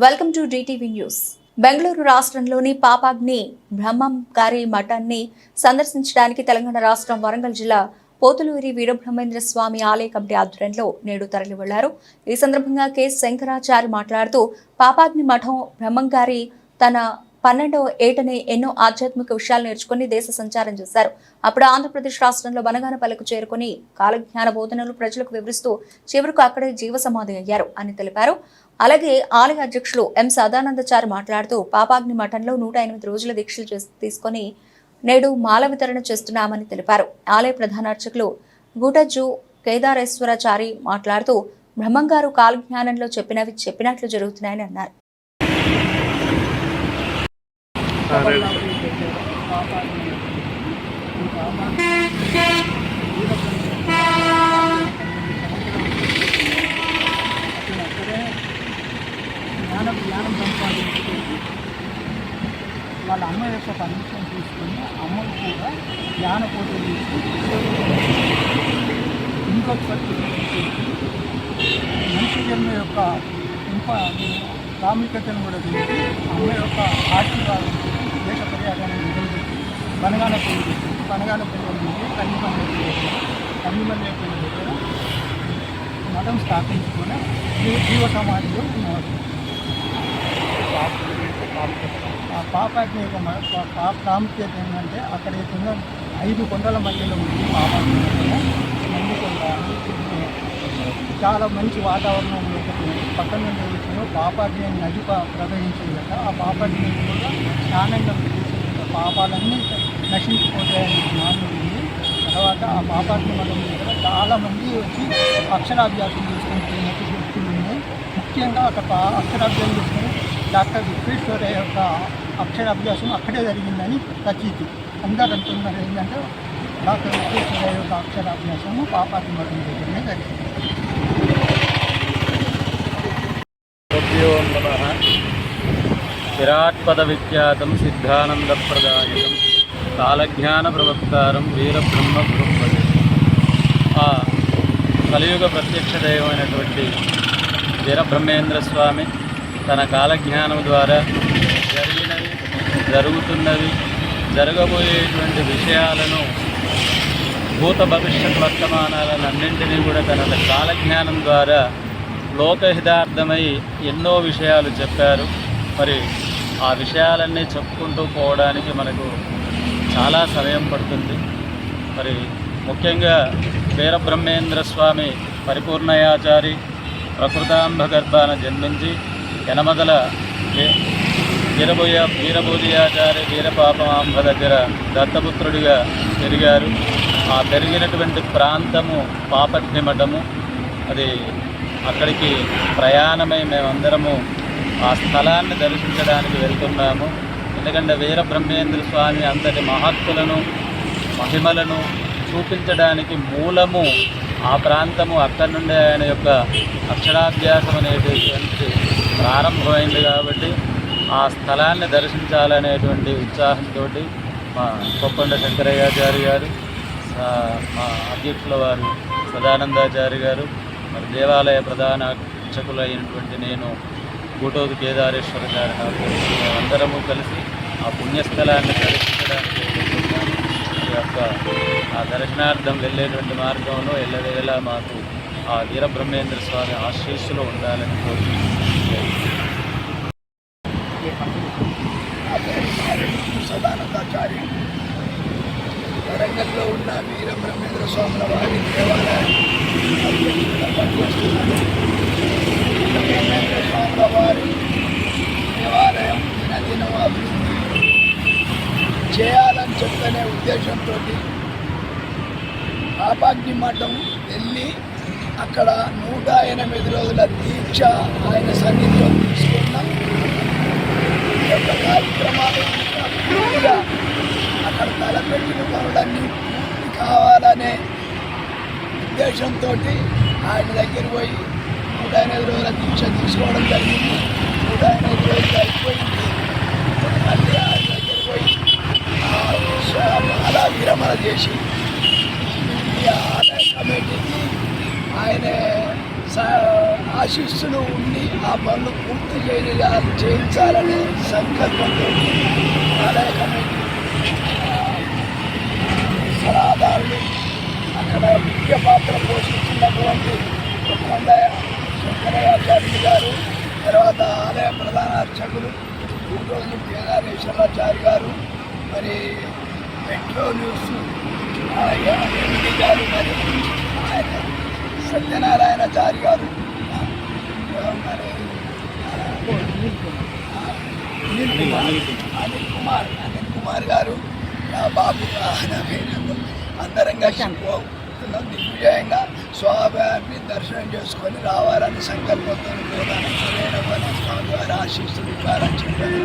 Welcome to DTV news Bengaluru రాష్ట్రంలోని పాపాగ్ని బ్రహ్మంకారి మఠాన్ని సందర్శించడానికి తెలంగాణ రాష్ట్రం వరంగల్ జిల్లా పోతులూరి వీరబ్రహ్మేంద్ర స్వామి ఆలయ కమిటీ ఆధ్వర్యంలో నేడు తరలి వెళ్ళారు ఈ సందర్భంగా కె. శంకరాచారి మాట్లాడుతూ పాపాగ్ని మఠం బ్రహ్మంకారి తన పన్నెండవ ఏటనే ఎన్నో ఆధ్యాత్మిక విషయాలు నేర్చుకుని దేశ సంచారం చేశారు. అప్పుడు ఆంధ్రప్రదేశ్ రాష్ట్రంలో బనగానపల్లికు చేరుకుని కాలజ్ఞాన బోధనలు ప్రజలకు వివరిస్తూ చివరకు అక్కడే జీవ సమాధి అయ్యారు అని తెలిపారు. అలాగే ఆలయ అధ్యక్షులు ఎం. సదానందచారి మాట్లాడుతూ పాపాగ్ని మఠంలో నూట ఎనిమిది రోజుల దీక్షలు చేస్- తీసుకొని నేడు మాల వితరణ చేస్తున్నామని తెలిపారు. ఆలయ ప్రధాన అర్చకులు గూటజ్జు కేదారేశ్వరాచారి మాట్లాడుతూ బ్రహ్మంగారు కాలజ్ఞానంలో చెప్పినవి చెప్పినట్లు జరుగుతున్నాయని అన్నారు. జ్ఞానం జ్ఞానం సంపాదించుకొని వాళ్ళ అమ్మ యొక్క పర్మిషన్ తీసుకొని అమ్మకు కూడా జ్ఞాన పోటీ ఇంకొకటి మనిషి జన్మ యొక్క ఇంప ప్రాముఖ్యతను కూడా తెలిసి బనగానపల్లి కనగాన బనగానపల్లి నుండి కన్నిమల్లి కన్నిమల్లి దగ్గర మఠం స్థాపించుకొని జీ- జీవ సమాధిలో ఉన్నారు ఆ పాపాగ్ని యొక్క పాప పా- ప్రాముఖ్యత ఏంటంటే అక్కడ ఉన్న ఐదు కొండల మధ్యలో ఉంది పాపాగ్ని చాలా మంచి వాతావరణం లేకపోతే పక్కన నుండి వచ్చిన పాపాగ్ని నది ప- ఆ పాపాగ్ని కూడా స్నానంగా పాపాలన్నీ నశించిపోతాయని నానుడి ఉంది తర్వాత ఆ పాపాత్మ మఠం దగ్గర చాలామంది వచ్చి అక్షరాభ్యాసం చేసుకుంటున్నట్టు వ్యక్తులు ముఖ్యంగా అక్కడ అక్షరాభ్యాసం చేసుకుని డాక్టర్ విశ్వేశ్వరయ్య యొక్క అక్షరాభ్యాసం అక్కడే జరిగిందని ప్రతీతి అందరు అంటున్నారు ఏంటంటే డాక్టర్ విశ్వేశ్వరయ్య యొక్క అక్షరాభ్యాసము పాపాత్మ మఠం దగ్గరనే జరిగింది. గురుభ్యో విఖ్యాతం విరాట్పదవిఖ్యాతం సిద్ధానందప్రదాయకం. కాలజ్ఞాన ప్రవక్తారం వీరబ్రహ్మ బృహ్మది ఆ కలియుగ ప్రత్యక్ష దైవమైనటువంటి వీరబ్రహ్మేంద్ర స్వామి తన కాలజ్ఞానం ద్వారా జరిగినవి జరుగుతున్నవి జరగబోయేటువంటి విషయాలను భూత భవిష్యత్ వర్తమానాలను అన్నింటినీ కూడా తన కాలజ్ఞానం ద్వారా లోకహితార్థమై ఎన్నో విషయాలు చెప్పారు. మరి ఆ విషయాలన్నీ చెప్పుకుంటూ పోవడానికి మనకు చాలా సమయం పడుతుంది. మరి ముఖ్యంగా వీరబ్రహ్మేంద్ర స్వామి పరిపూర్ణయాచారి ప్రకృతాంబ గర్భాన జన్మించి ఎనమదల వీరబోయ వీరభూయ వీరపాపమాంబ దగ్గర దత్తపుత్రుడిగా పెరిగారు. ఆ పెరిగినటువంటి ప్రాంతము పాపట్ని మఠము అది అక్కడికి ప్రయాణమై మేమందరము ఆ స్థలాన్ని దర్శించడానికి వెళ్తున్నాము. ఎందుకంటే వీరబ్రహ్మేంద్ర స్వామి అంతటి మహత్తులను మహిమలను చూపించడానికి మూలము ఆ ప్రాంతము. అక్కడి నుండి ఆయన యొక్క అక్షరాభ్యాసం అనేటటువంటి ప్రారంభమైంది కాబట్టి ఆ స్థలాన్ని దర్శించాలనేటువంటి ఉత్సాహంతో మా కొప్పండ శంకరయ్యాచారి గారు మా అధ్యక్షుల వారు సదానందాచారి గారు మరి దేవాలయ ప్రధాన అర్చకులైనటువంటి నేను గూటూరు కేదారేశ్వర గారి అందరము కలిసి ఆ పుణ్యస్థలాన్ని దర్శించడానికి యొక్క ఆ దర్శనార్థం వెళ్ళేటువంటి మార్గంలో ఎల్లవేళ మాకు ఆ వీరబ్రహ్మేంద్ర స్వామి ఆశీస్సులో ఉండాలని కోరుకుంటున్నాను వరంగల్లో ఉన్న వీరబ్రహ్మేంద్ర స్వాముల వారి దేవాలయాన్ని అధ్యక్షుడిగా పనిచేస్తున్నాను వీరబ్రహ్మేంద్ర స్వాముల వారి దేవాలయం దినదినం అభివృద్ధి చేయాలని చెప్పనే ఉద్దేశంతో ఆపాగ్ని మఠం వెళ్ళి అక్కడ నూట ఎనిమిది రోజుల దీక్ష ఆయన సన్నిధిలో తీసుకున్నాం. ఈ యొక్క కార్యక్రమాలు పూర్తిగా అక్కడ తలపెట్టిన పనులన్నీ పూర్తి కావాలనే ఉద్దేశంతో ఆయన దగ్గర పోయి నూట ఎనిమిది రోజుల దీక్ష తీసుకోవడం జరిగింది నూట ఎనిమిది రోజులు అయిపోయింది మళ్ళీ ఆయన దగ్గర పోయి ఆ దీక్ష అలా విరమణ చేసి. ఆలయ కమిటీకి ఆయన స- ఆశీస్సులు ఉండి ఆ పనులు పూర్తి చేయించాలనే సంకల్పంతో ఆలయ కమిటీ. సలహాదారులు అక్కడ ముఖ్య పాత్ర పోషిస్తున్నటువంటి కొండయ శంకరాచార్యులు గారు తర్వాత ఆలయ ప్రధాన అర్చకులు గుంటూరు కేదారేశ్వరాచార్య గారు మరి మెట్రో న్యూస్ ఎండి గారు మరి ఆయన సత్యనారాయణచారి గారు అనిల్ కుమార్ అనిల్ కుమార్ అనిల్ కుమార్ గారు నా బాబు అందరం కలిసి దిగ్విజయంగా స్వామివారిని దర్శనం చేసుకొని రావాలని సంకల్పంతో పోతాను స్వామి వారి ఆశీస్సులు ఇవ్వాలని చెప్పారు